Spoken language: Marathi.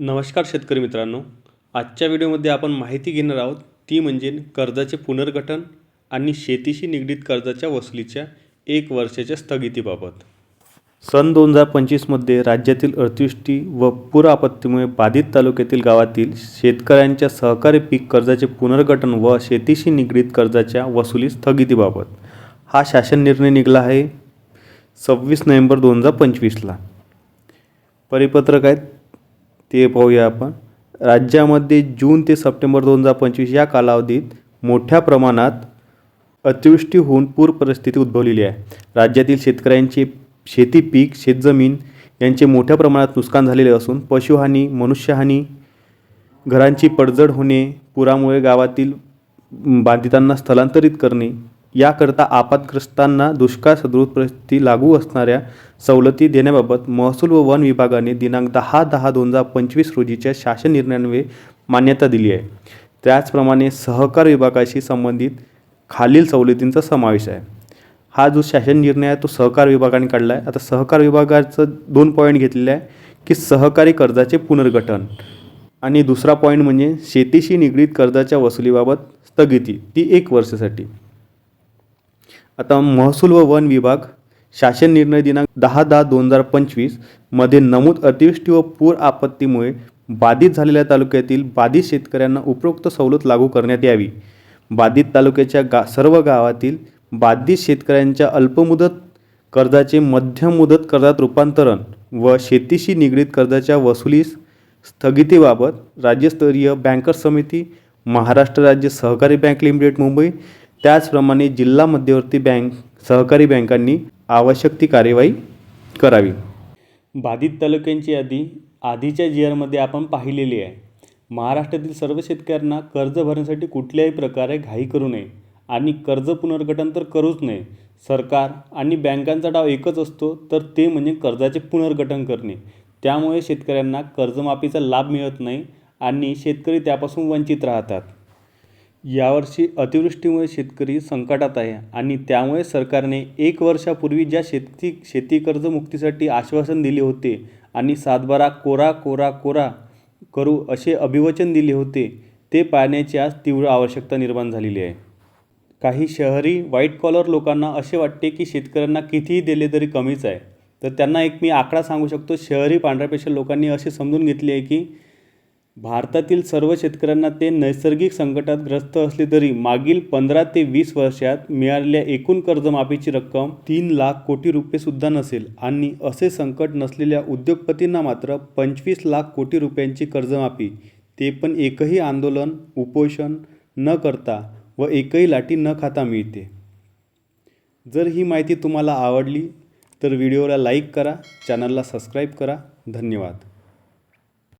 नमस्कार शेतकरी मित्रांनो. आजच्या व्हिडिओमध्ये आपण माहिती घेणार आहोत ती म्हणजे कर्जाचे पुनर्गठन आणि शेतीशी निगडीत कर्जाच्या वसुलीच्या एक वर्षाच्या स्थगितीबाबत. सन दोन हजार पंचवीसमध्ये राज्यातील अतिवृष्टी व पूर आपत्तीमुळे बाधित तालुक्यातील गावातील शेतकऱ्यांच्या सहकारी पीक कर्जाचे पुनर्गठन व शेतीशी निगडीत कर्जाच्या वसुली स्थगितीबाबत. हा शासन निर्णय निघाला आहे सव्वीस नोव्हेंबर दोन हजार पंचवीसला. परिपत्रक आहेत ते पाहूया आपण. राज्यामध्ये जून ते सप्टेंबर दोन हजार पंचवीस या कालावधीत मोठ्या प्रमाणात अतिवृष्टी होऊन पूर परिस्थिती उद्भवलेली आहे. राज्यातील शेतकऱ्यांचे शेती पीक शेतजमीन यांचे मोठ्या प्रमाणात नुकसान झालेले असून पशुहानी मनुष्यहानी घरांची पडझड होणे पुरामुळे गावातील बाधितांना स्थलांतरित करणे याकरता आपातग्रस्तांना दुष्काळ सदृश परिस्थिती लागू असणाऱ्या सवलती देण्याबाबत महसूल व वन विभागाने दिनांक दहा दहा दोन हजार पंचवीस रोजीच्या शासन निर्णयान्वये मान्यता दिली आहे. त्याचप्रमाणे सहकार विभागाशी संबंधित खालील सवलतींचा समावेश आहे. हा जो शासन निर्णय आहे तो सहकार विभागाने काढला आहे. आता सहकार विभागाचं दोन पॉईंट घेतलेले आहे की सहकारी कर्जाचे पुनर्गठन. आणि दुसरा पॉईंट म्हणजे शेतीशी निगडीत कर्जाच्या वसुलीबाबत स्थगिती. ती एक वर्षासाठी. आता महसूल व वन विभाग शासन निर्णय दिनांक दहा दहा दोन हजार पंचवीसमध्ये नमूद अतिवृष्टी व पूर आपत्तीमुळे बाधित झालेल्या तालुक्यातील बाधित शेतकऱ्यांना उपरोक्त सवलत लागू करण्यात यावी. बाधित तालुक्याच्या गा सर्व गावातील बाधित शेतकऱ्यांच्या अल्पमुदत कर्जाचे मध्यम मुदत कर्जात रूपांतरण व शेतीशी निगडीत कर्जाच्या वसुलीस स्थगितीबाबत राज्यस्तरीय बँकर्स समिती महाराष्ट्र राज्य सहकारी बँक लिमिटेड मुंबई त्याचप्रमाणे जिल्हा मध्यवर्ती बँक सहकारी बँकांनी आवश्यक ती कार्यवाही करावी. बाधित तालुक्यांची यादी आधीच्या जी आरमध्ये आपण पाहिलेली आहे. महाराष्ट्रातील सर्व शेतकऱ्यांना कर्ज भरण्यासाठी कुठल्याही प्रकारे घाई करू नये आणि कर्ज पुनर्गठन तर करूच नये. सरकार आणि बँकांचा डाव एकच असतो तर ते म्हणजे कर्जाचे पुनर्गठन करणे. त्यामुळे शेतकऱ्यांना कर्जमाफीचा लाभ मिळत नाही आणि शेतकरी त्यापासून वंचित राहतात. यावर्षी अतिवृष्टीमुळे शेतकरी संकटात आहे आणि त्यामुळे सरकारने एक वर्षापूर्वी ज्या शेती शेती कर्जमुक्तीसाठी आश्वासन दिले होते आणि सातबारा कोरा कोरा कोरा करू असे अभिवचन दिले होते ते पाळण्याची आज तीव्र आवश्यकता निर्माण झालेली आहे. काही शहरी व्हाईट कॉलर लोकांना असे वाटते की शेतकऱ्यांना कितीही दिले तरी कमीच आहे. तर त्यांना एक मी आकडा सांगू शकतो शहरी पांढऱ्यापेक्षा लोकांनी असे समजून घेतले आहे की भारतातील सर्व शेतकऱ्यांना ते नैसर्गिक संकटात ग्रस्त असले तरी मागील पंधरा ते वीस वर्षात मिळालेल्या एकूण कर्जमाफीची रक्कम तीन लाख कोटी रुपयेसुद्धा नसेल. आणि असे संकट नसलेल्या उद्योगपतींना मात्र पंचवीस लाख कोटी रुपयांची कर्जमाफी. ते पण एकही आंदोलन उपोषण न करता व एकही लाठी न खाता मिळते. जर ही माहिती तुम्हाला आवडली तर व्हिडिओला लाईक करा चॅनलला सबस्क्राईब करा. धन्यवाद.